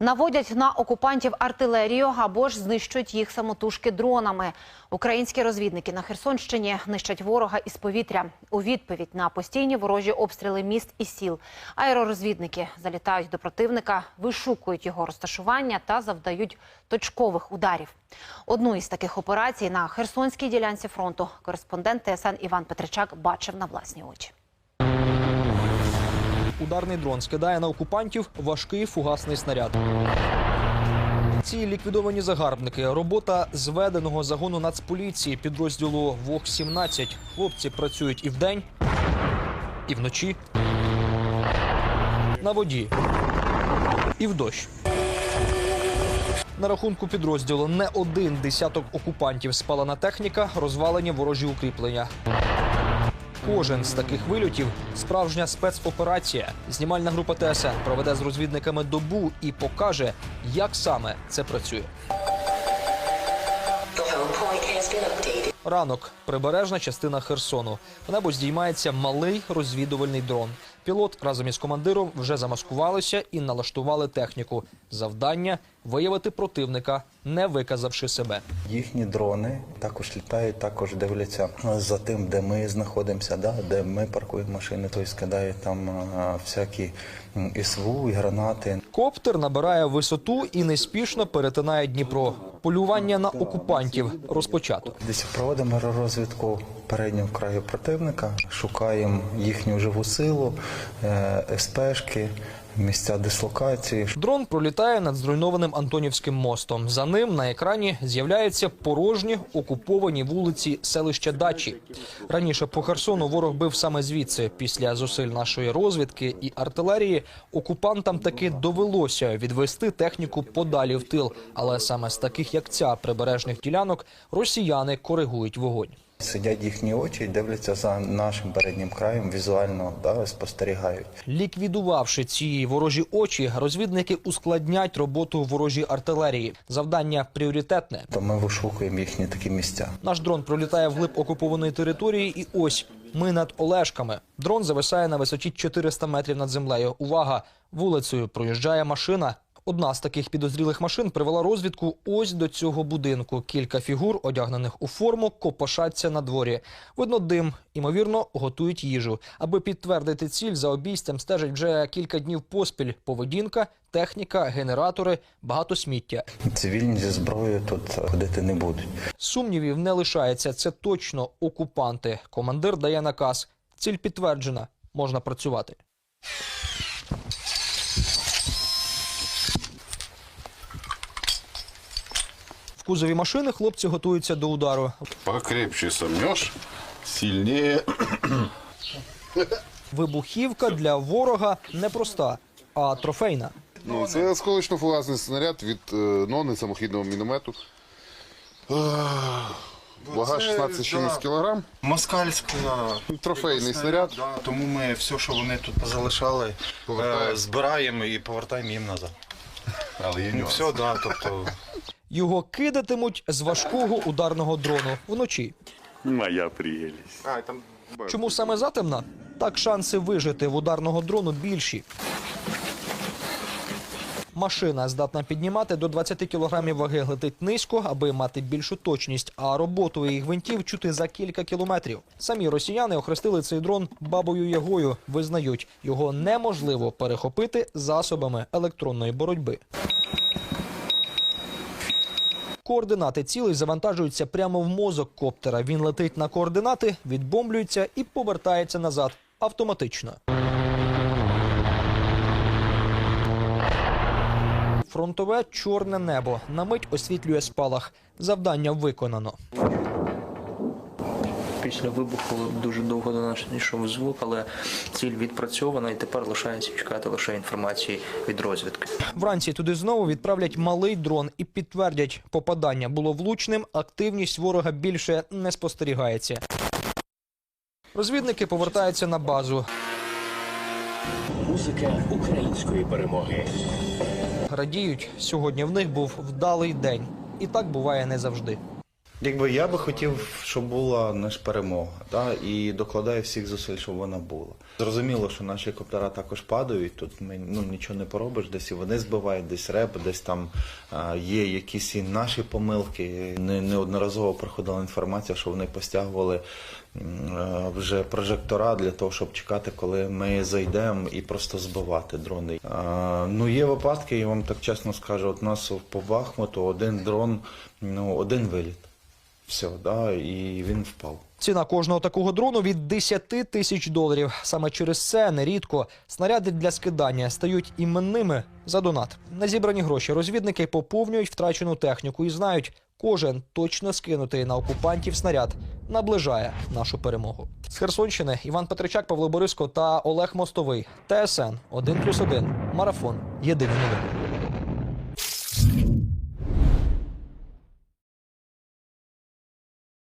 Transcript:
Наводять на окупантів артилерію або ж знищують їх самотужки дронами. Українські розвідники на Херсонщині нищать ворога із повітря. У відповідь на постійні ворожі обстріли міст і сіл. Аеророзвідники залітають до противника, вишукують його розташування та завдають точкових ударів. Одну із таких операцій на Херсонській ділянці фронту кореспондент ТСН Іван Петричак бачив на власні очі. Ударний дрон скидає на окупантів важкий фугасний снаряд. Ці ліквідовані загарбники. Робота зведеного загону Нацполіції підрозділу ВОК-17. Хлопці працюють і вдень, і вночі, на воді, і в дощ. На рахунку підрозділу не один десяток окупантів спалена техніка, розвалені ворожі укріплення. Кожен з таких вильотів справжня спецоперація. Знімальна група ТСН проведе з розвідниками добу і покаже, як саме це працює. Your home point has been. Ранок прибережна частина Херсону. В небо здіймається малий розвідувальний дрон. Пілот разом із командиром вже замаскувалися і налаштували техніку. Завдання виявити противника, не виказавши себе. Їхні дрони також літають, також дивляться за тим, де ми знаходимося, да, де ми паркуємо машини, тобто скидають там а, всякі м, і і гранати. Коптер набирає висоту і неспішно перетинає Дніпро. Полювання на окупантів. розпочато. Десь проводимо розвідку переднього краю противника, шукаємо їхню живу силу, е, СПшки, місця дислокації. Дрон пролітає над зруйнованим Антонівським мостом. За ним на екрані з'являються порожні окуповані вулиці селища Дачі. Раніше по Херсону ворог бив саме звідси. Після зусиль нашої розвідки і артилерії окупантам таки довелося відвести техніку подалі в тил. Але саме з таких, як ця прибережних ділянок, росіяни коригують вогонь. Сидять їхні очі і дивляться за нашим переднім краєм, візуально да, спостерігають. Ліквідувавши ці ворожі очі, розвідники ускладнять роботу ворожій артилерії. Завдання пріоритетне. То ми вишукуємо їхні такі місця. Наш дрон пролітає вглиб окупованої території, і ось ми над Олешками. Дрон зависає на висоті 400 метрів над землею. Увага! Вулицею проїжджає машина. Одна з таких підозрілих машин привела розвідку ось до цього будинку. Кілька фігур, одягнених у форму, копошаться на дворі. Видно дим, імовірно, готують їжу. Аби підтвердити ціль, за обійстям стежать вже кілька днів поспіль. Поведінка, техніка, генератори, багато сміття. Цивільні зі зброєю тут ходити не будуть. Сумнівів не лишається. Це точно окупанти. Командир дає наказ. Ціль підтверджена. Можна працювати. Кузові машини хлопці готуються до удару. Покрепче сомнешь, сильнее. Вибухівка для ворога непроста, а трофейна. Ну, це осколочно-фугасний снаряд від е, нони самохідного міномету. Вага 16 чимось кілограм. Москальська Трофейний снаряд. Да, тому ми все, що вони тут позалишали, Повертаємо. е, збираємо і повертаємо їм назад. Але є Ну нюанс. все, да, тобто Його кидатимуть з важкого ударного дрону вночі. Моя прелесть. А, там... Чому саме затемна? Так шанси вижити в ударного дрону більші. Машина здатна піднімати до 20 кілограмів ваги, летить низько, аби мати більшу точність, а роботу її гвинтів чути за кілька кілометрів. Самі росіяни охрестили цей дрон бабою ягою. Визнають, його неможливо перехопити засобами електронної боротьби. Координати цілей завантажуються прямо в мозок коптера. Він летить на координати, відбомблюється і повертається назад автоматично. Фронтове чорне небо на мить освітлює спалах. Завдання виконано. Після вибуху дуже довго до нас не йшов звук, але ціль відпрацьована і тепер лишається чекати лише інформації від розвідки. Вранці туди знову відправлять малий дрон і підтвердять, попадання було влучним, активність ворога більше не спостерігається. Розвідники повертаються на базу. Музика української перемоги. Радіють, сьогодні в них був вдалий день. І так буває не завжди. Якби я би хотів, щоб була наша перемога, да, і докладаю всіх зусиль, щоб вона була. Зрозуміло, що наші коптера також падають. Тут ми ну нічого не поробиш, десь і вони збивають, десь реп, десь там а, є якісь і наші помилки. Не, неодноразово приходила інформація, що вони постягували е, вже прожектора для того, щоб чекати, коли ми зайдемо і просто збивати дрони. А, ну є випадки, я вам так чесно скажу, от нас по Бахмуту один дрон, ну один виліт. Все, да, і він впав. Ціна кожного такого дрону від 10 тисяч доларів. Саме через це нерідко снаряди для скидання стають іменними за донат. На зібрані гроші розвідники поповнюють втрачену техніку і знають, кожен точно скинутий на окупантів снаряд наближає нашу перемогу. З Херсонщини Іван Петричак, Павло Бориско та Олег Мостовий. ТСН 1+,1. Марафон. Єдині новини.